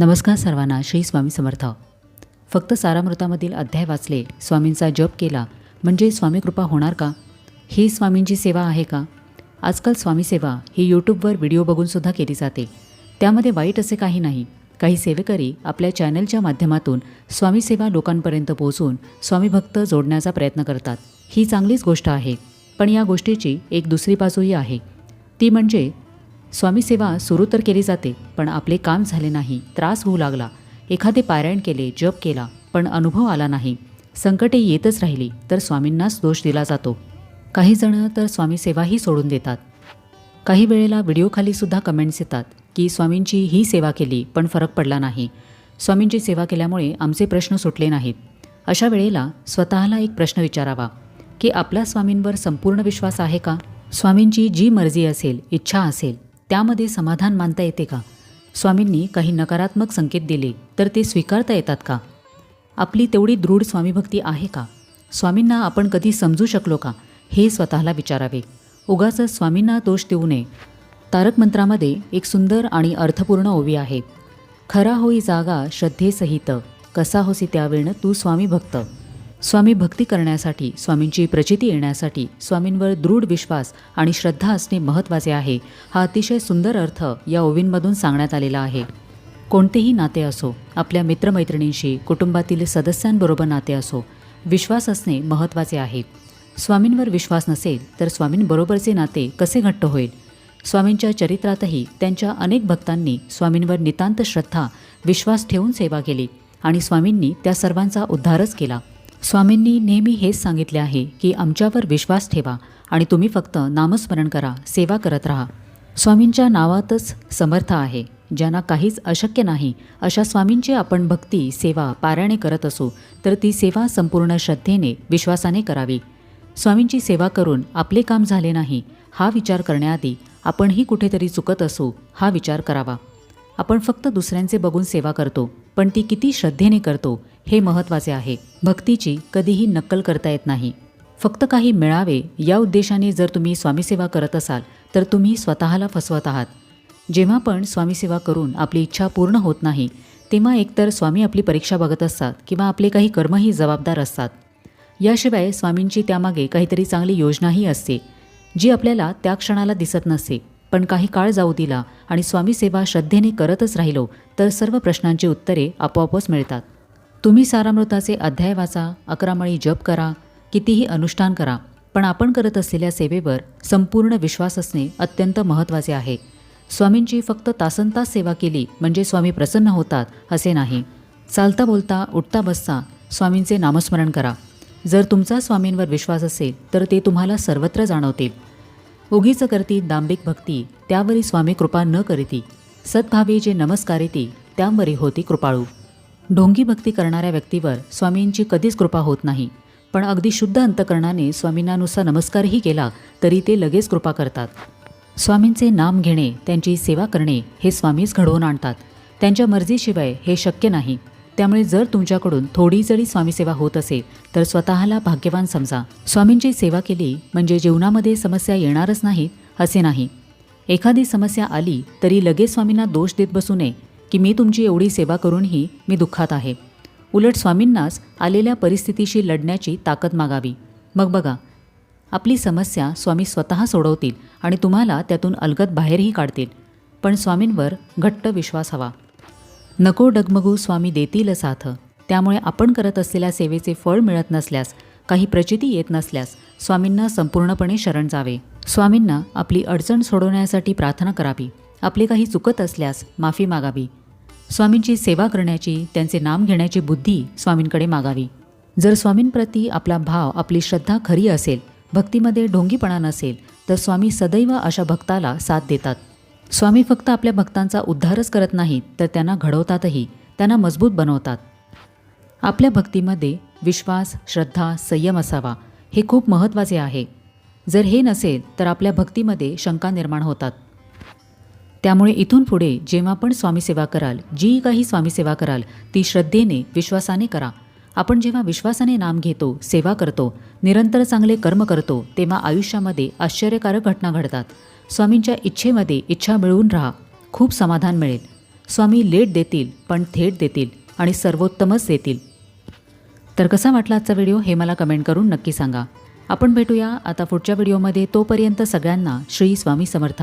नमस्कार सर्वांना श्री स्वामी समर्थ. फक्त सारामृतामधील अध्याय वाचले स्वामींचा जप केला म्हणजे स्वामी कृपा होणार का? ही स्वामींची सेवा आहे का? आजकाल स्वामी सेवा ही यूट्यूबवर व्हिडिओ बघूनसुद्धा केली जाते. त्यामध्ये वाईट असे काही नाही. काही सेवेकरी आपल्या चॅनलच्या माध्यमातून स्वामी सेवा लोकांपर्यंत पोहोचून स्वामी भक्त जोडण्याचा प्रयत्न करतात. ही चांगलीच गोष्ट आहे. पण या गोष्टीची एक दुसरी बाजूही आहे. ती म्हणजे स्वामीसेवा सुरू तर केली जाते पण आपले काम झाले नाही त्रास होऊ लागला. एखादे पारायण केले जप केला पण अनुभव आला नाही. संकटे येतच राहिली तर स्वामींनाच दोष दिला जातो. काही जण तर स्वामीसेवाही सोडून देतात. काही वेळेला व्हिडिओखालीसुद्धा कमेंट्स येतात की स्वामींची ही सेवा केली पण फरक पडला नाही. स्वामींची सेवा केल्यामुळे आमचे प्रश्न सुटले नाहीत. अशा वेळेला स्वतःला एक प्रश्न विचारावा की आपला स्वामींवर संपूर्ण विश्वास आहे का? स्वामींची जी मर्जी असेल इच्छा असेल त्यामध्ये समाधान मानता येते का? स्वामींनी काही नकारात्मक संकेत दिले तर ते स्वीकारता येतात का? आपली तेवढी दृढ स्वामीभक्ती आहे का? स्वामींना आपण कधी समजू शकलो का? हे स्वतःला विचारावे. उगाच स्वामींना दोष देऊ नये. तारक मंत्रामध्ये एक सुंदर आणि अर्थपूर्ण ओवी आहे. खरा होई जागा श्रद्धेसहित कसा होसी त्यावेळनं तू स्वामी भक्त? स्वामी भक्ती करण्यासाठी स्वामींची प्रचिती येण्यासाठी स्वामींवर दृढ विश्वास आणि श्रद्धा असणे महत्त्वाचे आहे. हा अतिशय सुंदर अर्थ या ओवींमधून सांगण्यात आलेला आहे. कोणतेही नाते असो आपल्या मित्रमैत्रिणींशी कुटुंबातील सदस्यांबरोबर नाते असो विश्वास असणे महत्त्वाचे आहे. स्वामींवर विश्वास नसेल तर स्वामींबरोबरचे नाते कसे घट्ट होईल? स्वामींच्या चरित्रातही त्यांच्या अनेक भक्तांनी स्वामींवर नितांत श्रद्धा विश्वास ठेवून सेवा केली आणि स्वामींनी त्या सर्वांचा उद्धारच केला. स्वामींनी नेहमी हेच सांगितले आहे की आमच्यावर विश्वास ठेवा आणि तुम्ही फक्त नामस्मरण करा सेवा करत राहा. स्वामींच्या नावातच समर्थ आहे ज्यांना काहीच अशक्य नाही. अशा स्वामींची आपण भक्ती सेवा पारायणे करत असू तर ती सेवा संपूर्ण श्रद्धेने विश्वासाने करावी. स्वामींची सेवा करून आपले काम झाले नाही हा विचार करण्याआधी आपणही कुठेतरी चुकत असू हा विचार करावा. आपण फक्त दुसऱ्यांचे बघून सेवा करतो पण ती किती श्रद्धेने करतो हे महत्त्वाचे आहे. भक्तीची कधीही नक्कल करता येत नाही. फक्त काही मिळावे या उद्देशाने जर तुम्ही स्वामीसेवा करत असाल तर तुम्ही स्वतःला फसवत आहात. जेव्हा पण स्वामीसेवा करून आपली इच्छा पूर्ण होत नाही तेव्हा एकतर स्वामी आपली परीक्षा बघत असतात किंवा आपले काही कर्मही जबाबदार असतात. याशिवाय स्वामींची त्यामागे काहीतरी चांगली योजनाही असते जी आपल्याला त्या क्षणाला दिसत नसते. पण काही काळ जाऊ दिला आणि स्वामी सेवा श्रद्धेने करतच राहिलो तर सर्व प्रश्नांची उत्तरे आपोआपच मिळतात. तुम्ही सारामृताचे अध्याय वाचा अकरामळी जप करा कितीही अनुष्ठान करा पण आपण करत असलेल्या सेवेवर संपूर्ण विश्वास असणे अत्यंत महत्त्वाचे आहे. स्वामींची फक्त तासनतास सेवा केली म्हणजे स्वामी प्रसन्न होतात असे नाही. चालता बोलता उठता बसता स्वामींचे नामस्मरण करा. जर तुमचा स्वामींवर विश्वास असेल तर ते तुम्हाला सर्वत्र जाणवतील. उगीच करती दांभिक भक्ती त्यावरी स्वामी कृपा न करीती. सद्भावे जे नमस्कारिती त्यावरी होती कृपाळू. ढोंगी भक्ती करणाऱ्या व्यक्तीवर स्वामींची कधीच कृपा होत नाही. पण अगदी शुद्ध अंतकरणाने स्वामींना नुसता नमस्कारही केला तरी ते लगेच कृपा करतात. स्वामींचे नाम घेणे त्यांची सेवा करणे हे स्वामीच घडवून आणतात. त्यांच्या मर्जीशिवाय हे शक्य नाही. त्यामुळे जर तुमच्याकडून थोडी जरी स्वामीसेवा होत असेल तर स्वतःला भाग्यवान समजा. स्वामींची सेवा केली म्हणजे जीवनामध्ये समस्या येणारच नाहीत असे नाही. एखादी समस्या आली तरी लगेच स्वामींना दोष देत बसू नये की मी तुमची एवढी सेवा करूनही मी दुःखात आहे. उलट स्वामींनाच आलेल्या परिस्थितीशी लढण्याची ताकद मागावी. मग बघा आपली समस्या स्वामी स्वतः सोडवतील आणि तुम्हाला त्यातून अलगद बाहेरही काढतील. पण स्वामींवर घट्ट विश्वास हवा. नको डगमगू स्वामी देतील साथ. त्यामुळे आपण करत असलेल्या सेवेचे फळ मिळत नसल्यास काही प्रचिती येत नसल्यास स्वामींना संपूर्णपणे शरण जावे. स्वामींना आपली अडचण सोडवण्यासाठी प्रार्थना करावी. आपले काही चुकत असल्यास माफी मागावी. स्वामींची सेवा करण्याची त्यांचे नाम घेण्याची बुद्धी स्वामींकडे मागावी. जर स्वामींप्रती आपला भाव आपली श्रद्धा खरी असेल भक्तीमध्ये ढोंगीपणा नसेल तर स्वामी सदैव अशा भक्ताला साथ देतात. स्वामी फक्त आपल्या भक्तांचा उद्धारच करत नाहीत तर त्यांना घडवतातही त्यांना मजबूत बनवतात. आपल्या भक्तीमध्ये विश्वास श्रद्धा संयम असावा हे खूप महत्त्वाचे आहे. जर हे नसेल तर आपल्या भक्तीमध्ये शंका निर्माण होतात. त्यामुळे इथून पुढे जेव्हा पण स्वामीसेवा कराल जी काही स्वामी सेवा कराल ती श्रद्धेने विश्वासाने करा. आपण जेव्हा विश्वासाने नाम घेतो सेवा करतो निरंतर चांगले कर्म करतो तेव्हा आयुष्यामध्ये आश्चर्यकारक घटना घडतात. स्वामींच्या इच्छेमध्ये इच्छा मिळवून राहा. खूप समाधान मिळेल. स्वामी लेट देतील पण थेट देतील आणि सर्वोत्तमच देतील. तर कसा वाटला आजचा व्हिडिओ हे मला कमेंट करून नक्की सांगा. आपण भेटूया आता पुढच्या व्हिडिओमध्ये. तोपर्यंत सगळ्यांना श्री स्वामी समर्थ.